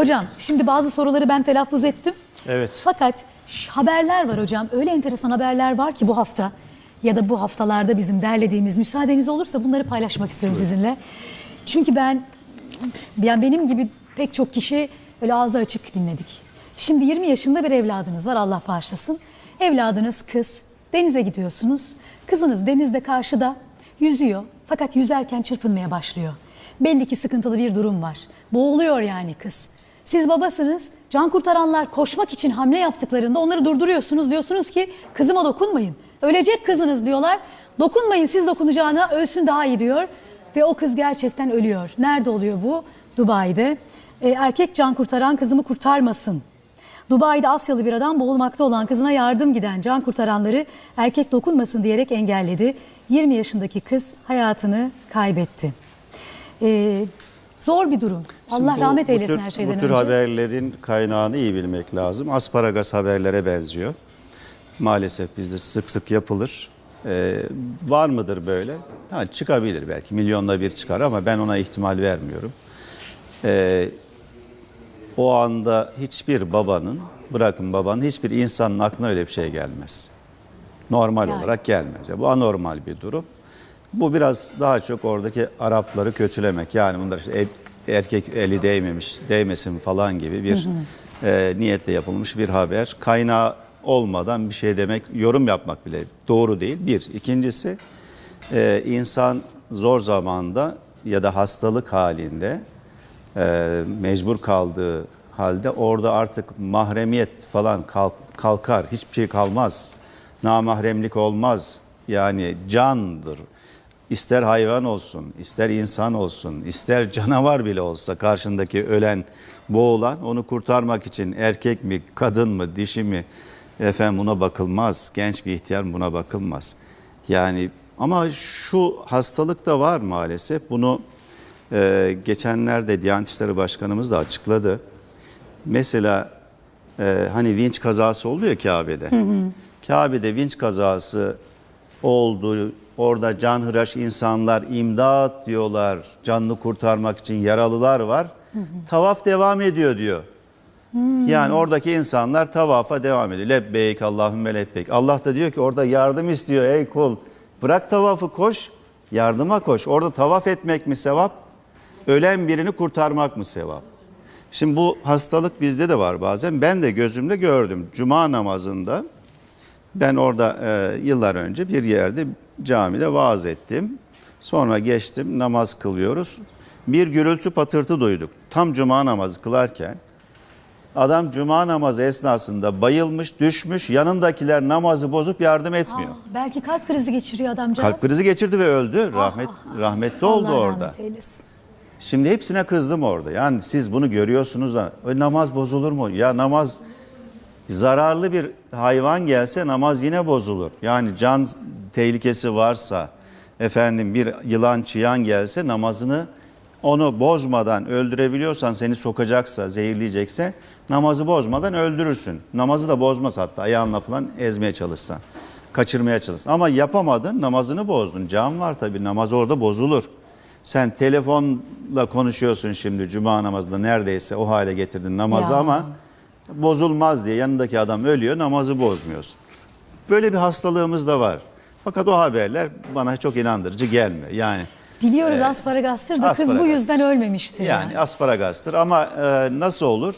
Hocam şimdi bazı soruları ben telaffuz ettim. Evet. Fakat haberler var hocam. Öyle enteresan haberler var ki bu hafta ya da bu haftalarda bizim derlediğimiz müsaadeniz olursa bunları paylaşmak istiyorum sizinle. Çünkü ben yani benim gibi pek çok kişi öyle ağzı açık dinledik. Şimdi 20 yaşında bir evladınız var Allah bağışlasın. Evladınız kız. Denize gidiyorsunuz. Kızınız denizde karşıda yüzüyor. Fakat yüzerken çırpınmaya başlıyor. Belli ki sıkıntılı bir durum var. Boğuluyor yani kız. Siz babasınız. Can kurtaranlar koşmak için hamle yaptıklarında onları durduruyorsunuz. Diyorsunuz ki kızıma dokunmayın. Ölecek kızınız diyorlar. Dokunmayın siz dokunacağına ölsün daha iyi diyor. Ve o kız gerçekten ölüyor. Nerede oluyor bu? Dubai'de. E, erkek can kurtaran kızımı kurtarmasın. Dubai'de Asyalı bir adam boğulmakta olan kızına yardım giden can kurtaranları erkek dokunmasın diyerek engelledi. 20 yaşındaki kız hayatını kaybetti. E, zor bir durum. Şimdi Allah bu- rahmet eylesin tür- her şeyden Bu tür önce. haberlerin kaynağını iyi bilmek lazım. Asparagas haberlere benziyor. Maalesef bizde sık sık yapılır. Ee, var mıdır böyle? Ha, çıkabilir belki. Milyonda bir çıkar ama ben ona ihtimal vermiyorum. Ee, o anda hiçbir babanın, bırakın babanın, hiçbir insanın aklına öyle bir şey gelmez. Normal Yani. olarak gelmez. Bu anormal bir durum. Bu biraz daha çok oradaki Arapları kötülemek. Yani bunlar işte erkek eli değmemiş, değmesin falan gibi bir e, niyetle yapılmış bir haber. Kaynağı olmadan bir şey demek, yorum yapmak bile doğru değil. Bir. İkincisi e, insan zor zamanda ya da hastalık halinde e, mecbur kaldığı halde orada artık mahremiyet falan kalk- kalkar. Hiçbir şey kalmaz. Namahremlik olmaz. Yani candır. İster hayvan olsun, ister insan olsun, ister canavar bile olsa karşındaki ölen, boğulan onu kurtarmak için erkek mi, kadın mı, dişi mi efendim buna bakılmaz. Genç bir ihtiyar buna bakılmaz. Yani ama şu hastalık da var maalesef. Bunu ee, geçenlerde Diyanet İşleri Başkanımız da açıkladı. Mesela e, hani vinç kazası oluyor Kabe'de. Kabe'de vinç kazası oldu. Orada canhıraş insanlar imdat diyorlar. Canını kurtarmak için yaralılar var. Tavaf devam ediyor diyor. Yani oradaki insanlar tavafa devam ediyor. Lebbeyk Allahümme lebbeyk. Allah da diyor ki orada yardım istiyor ey kul. Bırak tavafı koş, yardıma koş. Orada tavaf etmek mi sevap? Ölen birini kurtarmak mı sevap? Şimdi bu hastalık bizde de var bazen. Ben de gözümle gördüm. Cuma namazında ben orada e, yıllar önce bir yerde camide vaaz ettim. Sonra geçtim namaz kılıyoruz. Bir gürültü patırtı duyduk. Tam cuma namazı kılarken adam cuma namazı esnasında bayılmış, düşmüş. Yanındakiler namazı bozup yardım etmiyor. Aa, belki kalp krizi geçiriyor adamcağız. Kalp krizi geçirdi ve öldü. Rahmet rahmetli oldu Allah orada. rahmet eylesin. Şimdi hepsine kızdım orada. Yani siz bunu görüyorsunuz da "E, namaz bozulur mu? Ya namaz zararlı bir hayvan gelse namaz yine bozulur. Yani can tehlikesi varsa efendim bir yılan çıyan gelse namazını onu bozmadan öldürebiliyorsan seni sokacaksa, zehirleyecekse namazı bozmadan öldürürsün. Namazı da bozmaz hatta ayağınla falan ezmeye çalışsan. Kaçırmaya çalışsan. Ama yapamadın namazını bozdun. Can var tabii namaz orada bozulur. Sen telefonla konuşuyorsun şimdi cuma namazında neredeyse o hale getirdin namazı Ya. ama bozulmaz diye yanındaki adam ölüyor namazı bozmuyorsun. Böyle bir hastalığımız da var. Fakat o haberler bana çok inandırıcı gelmiyor. Yani Diliyoruz asparagastır da kız bu asparagastır. yüzden ölmemiştir. yani asparagastır ama e, nasıl olur?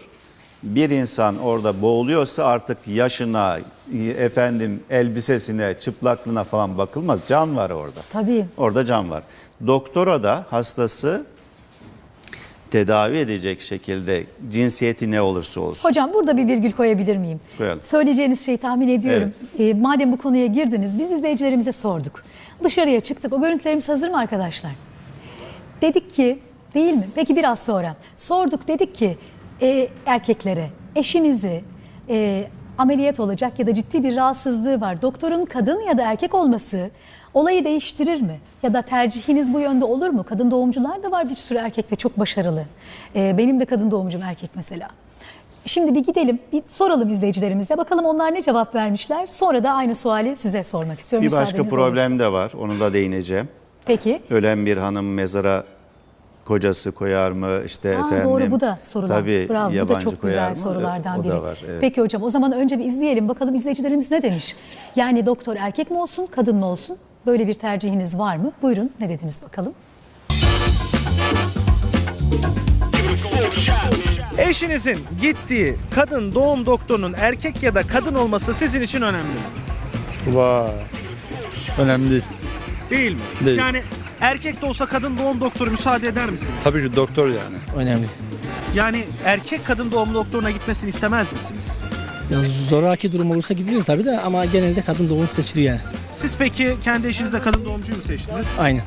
Bir insan orada boğuluyorsa artık yaşına, e, efendim elbisesine, çıplaklığına falan bakılmaz. Can var orada. Tabii. Orada can var. Doktora da hastası tedavi edecek şekilde cinsiyeti ne olursa olsun. Hocam burada bir virgül koyabilir miyim? Koyalım. Söyleyeceğiniz şeyi tahmin ediyorum. Evet. Ee, madem bu konuya girdiniz biz izleyicilerimize sorduk. Dışarıya çıktık. O görüntülerimiz hazır mı arkadaşlar? Dedik ki değil mi? Peki biraz sonra. Sorduk dedik ki e, erkeklere eşinizi e, ameliyat olacak ya da ciddi bir rahatsızlığı var. Doktorun kadın ya da erkek olması olayı değiştirir mi? Ya da tercihiniz bu yönde olur mu? Kadın doğumcular da var bir sürü erkek ve çok başarılı. E, benim de kadın doğumcum erkek mesela. Şimdi bir gidelim, bir soralım izleyicilerimize. Bakalım onlar ne cevap vermişler. Sonra da aynı suali size sormak istiyorum. Bir başka müsaadeniz problem olursa. de var. Onu da değineceğim. Peki. Ölen bir hanım mezara kocası koyar mı işte Aa, efendim. doğru bu da sorular. Tabii Bravo, bu da yabancı çok güzel mı? sorulardan o biri. da var. Evet. Peki hocam o zaman önce bir izleyelim bakalım izleyicilerimiz ne demiş? Yani doktor erkek mi olsun kadın mı olsun? Böyle bir tercihiniz var mı? Buyurun ne dediniz bakalım? Eşinizin gittiği kadın doğum doktorunun erkek ya da kadın olması sizin için önemli mi? Vay. Önemli değil. Değil mi? Değil. Yani erkek de olsa kadın doğum doktoru müsaade eder misiniz? Tabii ki doktor yani. Önemli. Yani erkek kadın doğum doktoruna gitmesini istemez misiniz? Ya zoraki durum olursa gidilir tabii de ama genelde kadın doğum seçiliyor yani. Siz peki kendi eşinizle kadın doğumcuyu mu seçtiniz? Aynen.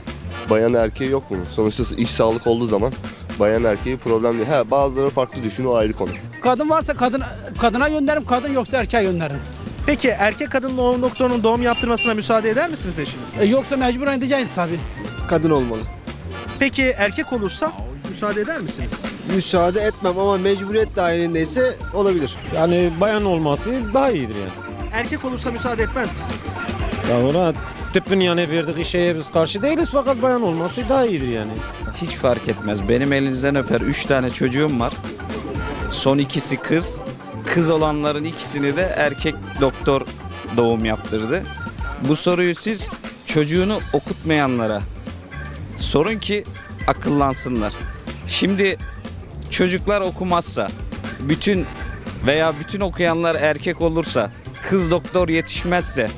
bayan erkeği yok mu? Sonuçta iş sağlık olduğu zaman bayan erkeği problem değil. He bazıları farklı düşünüyor o ayrı konu. Kadın varsa kadın kadına gönderirim, kadın yoksa erkeğe gönderirim. Peki erkek kadın doğum doktorunun doğum yaptırmasına müsaade eder misiniz eşiniz? E, yoksa mecburen edeceğiz tabii. kadın olmalı. Peki erkek olursa müsaade eder misiniz? Müsaade etmem ama mecburiyet dahilindeyse olabilir. Yani bayan olması daha iyidir yani. Erkek olursa müsaade etmez misiniz? Ya ona tıbbın yani verdiği şeye biz karşı değiliz fakat bayan olması daha iyidir yani. Hiç fark etmez. Benim elinizden öper. Üç tane çocuğum var. Son ikisi kız. Kız olanların ikisini de erkek doktor doğum yaptırdı. Bu soruyu siz çocuğunu okutmayanlara sorun ki akıllansınlar. Şimdi çocuklar okumazsa, bütün veya bütün okuyanlar erkek olursa, kız doktor yetişmezse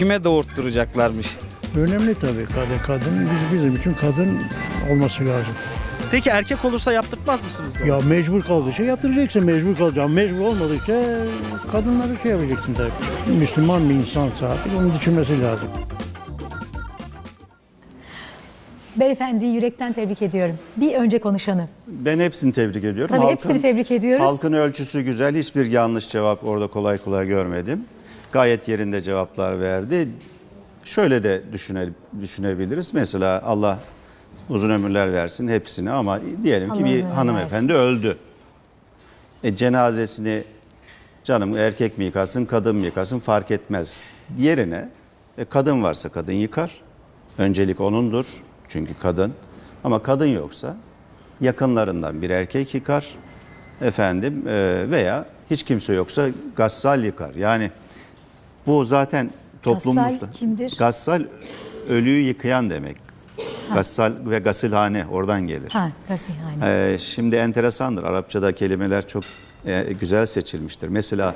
kime doğurtturacaklarmış? Önemli tabii kadın. Kadın biz, bizim için kadın olması lazım. Peki erkek olursa yaptırtmaz mısınız doğum? Ya mecbur kaldığı şey yaptıracaksın, mecbur kalacaksın. Mecbur olmadıkça kadınları şey yapacaksın tabii. Müslüman bir insansa artık onu düşünmesi lazım. Beyefendiyi yürekten tebrik ediyorum. Bir önce konuşanı. Ben hepsini tebrik ediyorum. Tabii hepsini tebrik ediyoruz. Halkın ölçüsü güzel. Hiçbir yanlış cevap orada kolay kolay görmedim. Gayet yerinde cevaplar verdi. Şöyle de düşüne, düşünebiliriz. Mesela Allah uzun ömürler versin hepsini ama diyelim ki Allah bir hanımefendi öldü. E, cenazesini canım erkek mi yıkasın kadın mı yıkasın fark etmez. Diğerine e, kadın varsa kadın yıkar. Öncelik onundur çünkü kadın. Ama kadın yoksa yakınlarından bir erkek yıkar efendim e, veya hiç kimse yoksa gassal yıkar. Yani bu zaten toplumumuzda. Gassal kimdir? Gassal ölüyü yıkayan demek. Gassal ve gasilhane oradan gelir. Ha, gazetehane. Ee, şimdi enteresandır. Arapçada kelimeler çok e, güzel seçilmiştir. Mesela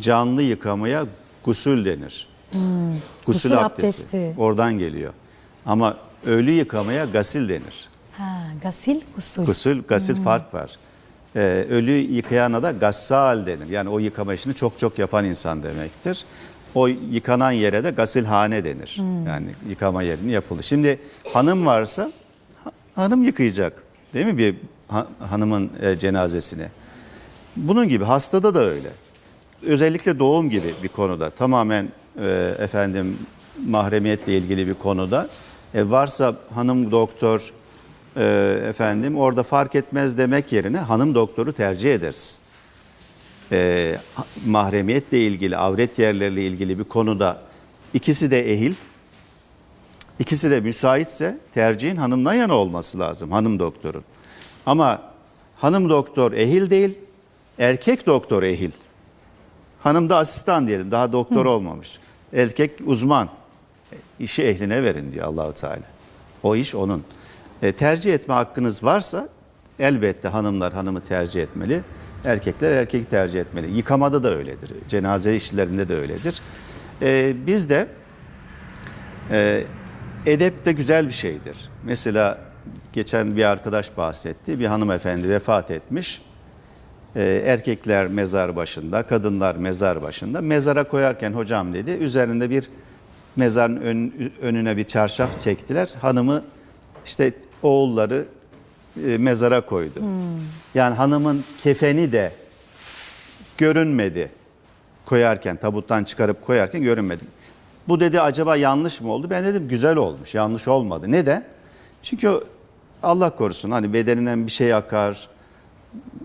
canlı yıkamaya gusül denir. Gusül, Hmm. Gusül abdesti. abdesti. Oradan geliyor. Ama ölü yıkamaya gasil denir. Ha, gasil, usul. Gusül, gasil Hmm. fark var. Ee, ölü yıkayana da gassal denir. Yani o yıkama işini çok çok yapan insan demektir. O yıkanan yere de gasilhane denir. Hmm. Yani yıkama yerini yapıldı. Şimdi hanım varsa ha- hanım yıkayacak. Değil mi bir ha- hanımın e, cenazesini? Bunun gibi hastada da öyle. Özellikle doğum gibi bir konuda tamamen e, efendim mahremiyetle ilgili bir konuda e, varsa hanım doktor e, efendim orada fark etmez demek yerine hanım doktoru tercih ederiz. E, mahremiyetle ilgili, avret yerleriyle ilgili bir konuda ikisi de ehil, ikisi de müsaitse tercihin hanımdan yana olması lazım, hanım doktorun. Ama hanım doktor ehil değil, erkek doktor ehil. Hanım da asistan diyelim, daha doktor olmamış. Erkek uzman. İşi ehline verin diyor Allahu Teala. O iş onun. E, tercih etme hakkınız varsa elbette hanımlar hanımı tercih etmeli. Erkekler erkeği tercih etmeli. Yıkamada da öyledir. Cenaze işlerinde de öyledir. E, biz de e, edep de güzel bir şeydir. Mesela geçen bir arkadaş bahsetti. Bir hanımefendi vefat etmiş. Ee, erkekler mezar başında, kadınlar mezar başında. Mezara koyarken hocam dedi, üzerinde bir mezarın ön- önüne bir çarşaf çektiler. Hanımı işte oğulları e, mezara koydu. Yani hanımın kefeni de görünmedi koyarken, tabuttan çıkarıp koyarken görünmedi. Bu dedi acaba yanlış mı oldu? Ben dedim güzel olmuş, yanlış olmadı. Neden? Çünkü Allah korusun hani bedeninden bir şey akar,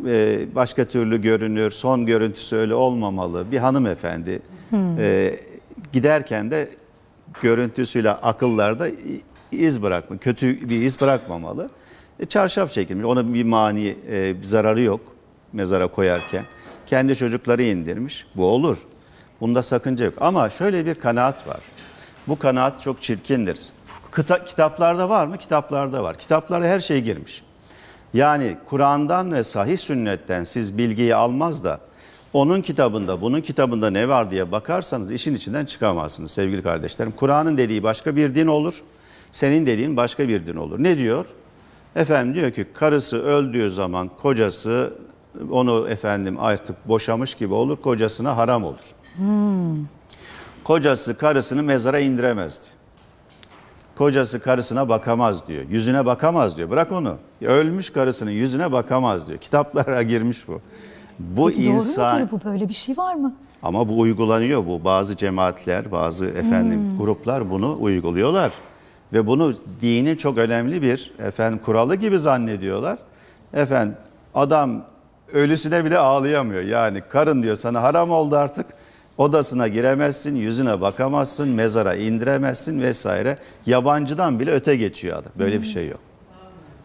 e, başka türlü görünür. Son görüntüsü öyle olmamalı. Bir hanımefendi e, giderken de görüntüsüyle akıllarda iz bırakma, kötü bir iz bırakmamalı. E, çarşaf çekilmiş. Ona bir mani, e, bir zararı yok mezara koyarken. Kendi çocukları indirmiş. Bu olur. Bunda sakınca yok. Ama şöyle bir kanaat var. Bu kanaat çok çirkindir. Kita- kitaplarda var mı? Kitaplarda var. Kitaplara her şey girmiş. Yani Kur'an'dan ve sahih sünnetten siz bilgiyi almaz da onun kitabında, bunun kitabında ne var diye bakarsanız işin içinden çıkamazsınız sevgili kardeşlerim. Kur'an'ın dediği başka bir din olur. Senin dediğin başka bir din olur. Ne diyor? Efendim diyor ki karısı öldüğü zaman kocası onu efendim artık boşamış gibi olur. Kocasına haram olur. Kocası karısını mezara indiremez diyor. Kocası karısına bakamaz diyor. Yüzüne bakamaz diyor. Bırak onu. Ölmüş karısının yüzüne bakamaz diyor. Kitaplara girmiş bu. Bu Peki insan Doğru mu bu böyle bir şey var mı? ama bu uygulanıyor bu. Bazı cemaatler, bazı efendim gruplar bunu uyguluyorlar. Ve bunu dinin çok önemli bir efendim kuralı gibi zannediyorlar. Efendim adam ölüsüne bile ağlayamıyor. Yani karın diyor sana haram oldu artık. Odasına giremezsin, yüzüne bakamazsın, mezara indiremezsin vesaire. Yabancıdan bile öte geçiyor adam. Böyle bir şey yok.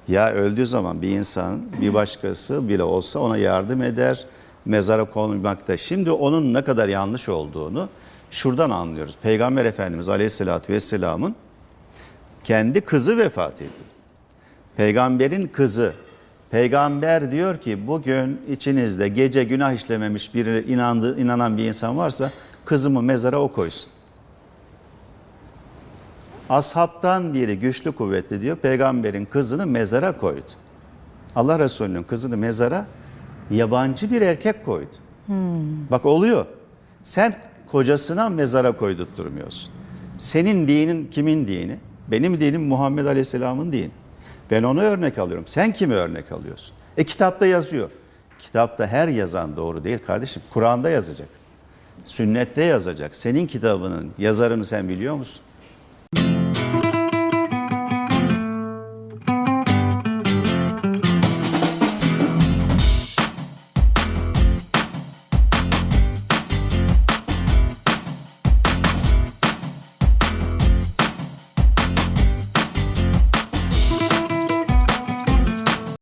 Ya öldüğü zaman bir insan, bir başkası bile olsa ona yardım eder, mezara konulmakta. Şimdi onun ne kadar yanlış olduğunu şuradan anlıyoruz. Peygamber Efendimiz Aleyhisselatü Vesselam'ın kendi kızı vefat ediyor. Peygamberin kızı. Peygamber diyor ki bugün içinizde gece günah işlememiş biri inandı, inanan bir insan varsa kızımı mezara o koysun. Ashabtan biri güçlü kuvvetli diyor peygamberin kızını mezara koydu. Allah Resulü'nün kızını mezara yabancı bir erkek koydu. Bak oluyor. Sen kocasına mezara koydurtturmuyorsun. Senin dinin kimin dini? Benim dinim Muhammed Aleyhisselam'ın dini. Ben onu örnek alıyorum. Sen kimi örnek alıyorsun? E kitapta yazıyor. Kitapta her yazan doğru değil kardeşim. Kur'an'da yazacak. Sünnette yazacak. Senin kitabının yazarını sen biliyor musun?